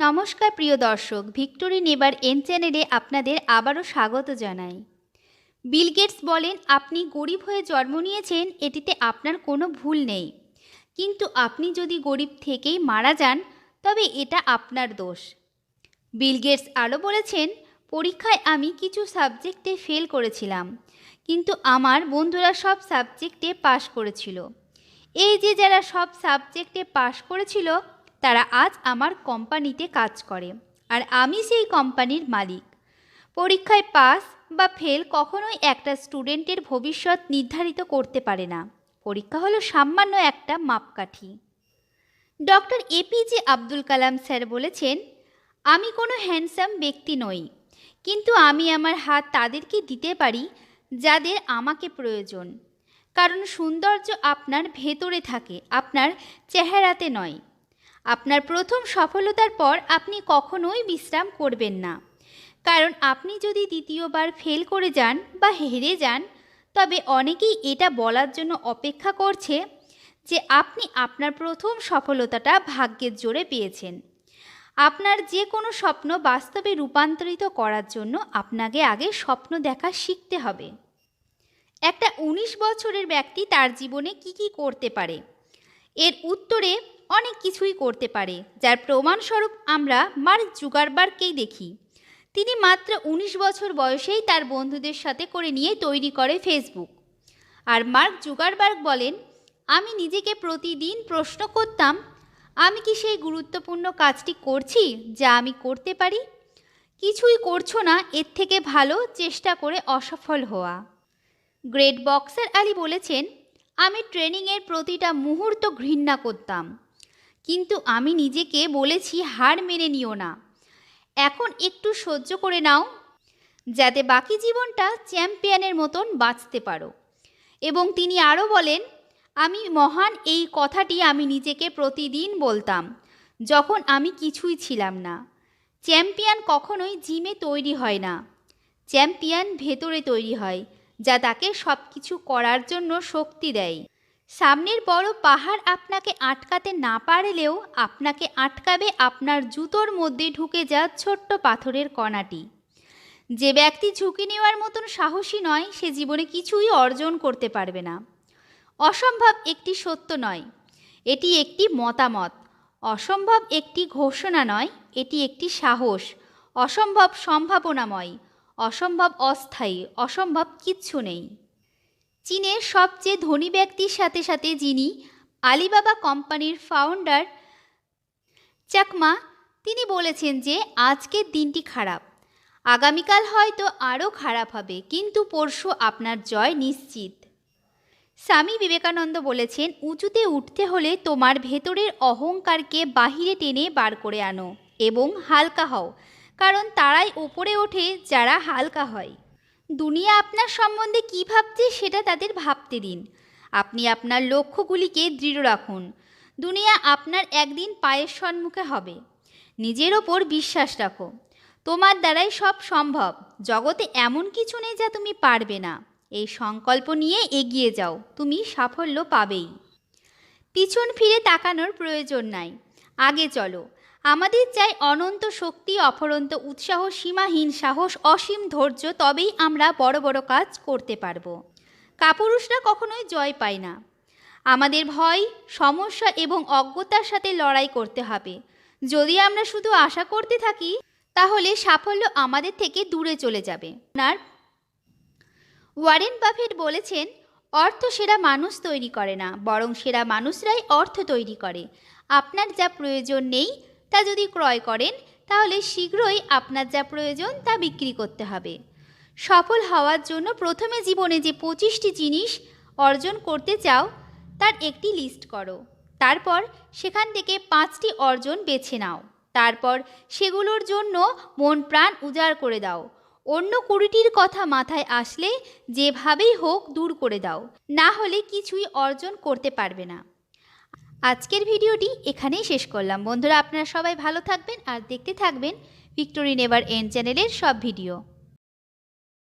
নমস্কার প্রিয় দর্শক, ভিক্টোরি নেবার এন চ্যানেলে আপনাদের আবারও স্বাগত জানাই। বিল গেটস বলেন, আপনি গরিব হয়ে জন্ম নিয়েছেন, এটিতে আপনার কোনো ভুল নেই। কিন্তু আপনি যদি গরিব থেকেই মারা যান, তবে এটা আপনার দোষ। বিল গেটস আরও বলেছেন, পরীক্ষায় আমি কিছু সাবজেক্টে ফেল করেছিলাম, কিন্তু আমার বন্ধুরা সব সাবজেক্টে পাশ করেছিল। এই যে যারা সব সাবজেক্টে পাশ করেছিল তারা আজ আমার কোম্পানিতে কাজ করে, আর আমি সেই কোম্পানির মালিক। পরীক্ষায় পাস বা ফেল কখনোই একটা স্টুডেন্টের ভবিষ্যৎ নির্ধারিত করতে পারে না। পরীক্ষা হলো সামান্য একটা মাপকাঠি। Doctor A P J Abdul Kalam sir বলেছেন, আমি কোনো হ্যান্ডসাম ব্যক্তি নই, কিন্তু আমি আমার হাত তাদেরকে দিতে পারি যাদের আমাকে প্রয়োজন। কারণ সৌন্দর্য আপনার ভেতরে থাকে, আপনার চেহারাতে নয়। আপনার প্রথম সফলতার পর আপনি কখনোই বিশ্রাম করবেন না। কারণ আপনি যদি দ্বিতীয়বার ফেল করে যান বা হেরে যান, তবে অনেকেই এটা বলার জন্য অপেক্ষা করছে যে আপনি আপনার প্রথম সফলতাটা ভাগ্যের জোরে পেয়েছেন। আপনার যে কোনো স্বপ্ন বাস্তবে রূপান্তরিত করার জন্য আপনাকে আগে স্বপ্ন দেখা শিখতে হবে। একটা ১৯ বছরের ব্যক্তি তার জীবনে কি কি করতে পারে? এর উত্তরে অনেক কিছুই করতে পারে, যার প্রমাণস্বরূপ আমরা মার্ক জুগারবার্গকেই দেখি। তিনি মাত্র ১৯ বছর বয়সেই তার বন্ধুদের সাথে করে নিয়ে তৈরি করে ফেসবুক। আর মার্ক জুগারবার্গ বলেন, আমি নিজেকে প্রতিদিন প্রশ্ন করতাম, আমি কি সেই গুরুত্বপূর্ণ কাজটি করছি যা আমি করতে পারি? কিছুই করছ না, এর থেকে ভালো চেষ্টা করে অসফল হওয়া। গ্রেট বক্সার আলী বলেছেন, আমি ট্রেনিংয়ের প্রতিটা মুহূর্ত ঘৃণা করতাম। কিন্তু আমি নিজেকে বলেছি, হার মেনে নিও না। এখন একটু সহ্য করে নাও, যাতে বাকি জীবনটা চ্যাম্পিয়নের মতন বাঁচতে পারো। এবং তিনি আরও বলেন, আমি মহান এই কথাটি আমি নিজেকে প্রতিদিন বলতাম, যখন আমি কিছুই ছিলাম না। চ্যাম্পিয়ন কখনোই জিমে তৈরি হয় না। চ্যাম্পিয়ন ভেতরে তৈরি হয়, যা তাকে সব কিছু করার জন্য শক্তি দেয়। সামনের বড় পাহাড় আপনাকে আটকাতে না পারলেও আপনাকে আটকাবে আপনার জুতোর মধ্যে ঢুকে যা ছোট্ট পাথরের কণাটি। যে ব্যক্তি ঝুঁকি নেওয়ার মতন সাহসী নয়, সে জীবনে কিছুই অর্জন করতে পারবে না। অসম্ভব একটি সত্য নয়, এটি একটি মতামত। অসম্ভব একটি ঘোষণা নয়, এটি একটি সাহস। অসম্ভব সম্ভাবনাময়, অসম্ভব অস্থায়ী, অসম্ভব কিচ্ছু নেই। চীনের সবচেয়ে ধনী ব্যক্তির সাথে সাথে যিনি আলিবাবা কোম্পানির ফাউন্ডার চাকমা, তিনি বলেছেন যে আজকের দিনটি খারাপ। আগামীকাল হয়তো আরও খারাপ হবে, কিন্তু পরশু আপনার জয় নিশ্চিত। স্বামী বিবেকানন্দ বলেছেন, উঁচুতে উঠতে হলে তোমার ভেতরের অহংকারকে বাহিরে টেনে বার করে আনো এবং হালকা হও, কারণ তারাই ওপরে ওঠে যারা হালকা হয়। দুনিয়া আপনার সম্বন্ধে কী ভাবছে সেটা তাদের ভাবতে দিন। আপনি আপনার লক্ষ্যগুলিকে দৃঢ় রাখুন। দুনিয়া আপনার একদিন পায়ের সম্মুখে হবে। নিজের ওপর বিশ্বাস রাখো। তোমার দ্বারাই সব সম্ভব। জগতে এমন কিছু নেই যা তুমি পারবে না। এই সংকল্প নিয়ে এগিয়ে যাও। তুমি সাফল্য পাবেই। পিছন ফিরে তাকানোর প্রয়োজন নাই। আগে চলো। আমাদের চাই অনন্ত শক্তি, অফরন্ত উৎসাহ, সীমাহীন সাহস, অসীম ধৈর্য, তবেই আমরা বড় বড় কাজ করতে পারব। কাপুরুষরা কখনোই জয় পায় না। আমাদের ভয়, সমস্যা এবং অজ্ঞতার সাথে লড়াই করতে হবে। যদি আমরা শুধু আশা করতে থাকি, তাহলে সাফল্য আমাদের থেকে দূরে চলে যাবে। আপনার ওয়ারেন বাফেট বলেছেন, অর্থ সেরা মানুষ তৈরি করে না, বরং সেরা মানুষরাই অর্থ তৈরি করে। আপনার যা প্রয়োজন নেই তা যদি ক্রয় করেন, তাহলে শীঘ্রই আপনার যা প্রয়োজন তা বিক্রি করতে হবে। সফল হওয়ার জন্য প্রথমে জীবনে যে পঁচিশটি জিনিস অর্জন করতে চাও, তার একটি লিস্ট করো। তারপর সেখান থেকে পাঁচটি অর্জন বেছে নাও। তারপর সেগুলোর জন্য মন প্রাণ উজাড় করে দাও। অন্য কুড়িটির কথা মাথায় আসলে যেভাবেই হোক দূর করে দাও। না হলে কিছুই অর্জন করতে পারবে না। আজকের ভিডিওটি এখানেই শেষ করলাম। বন্ধুরা, আপনারা সবাই ভালো থাকবেন আর দেখতে থাকবেন ভিক্টোরি নেভার এন্ড চ্যানেলের সব ভিডিও।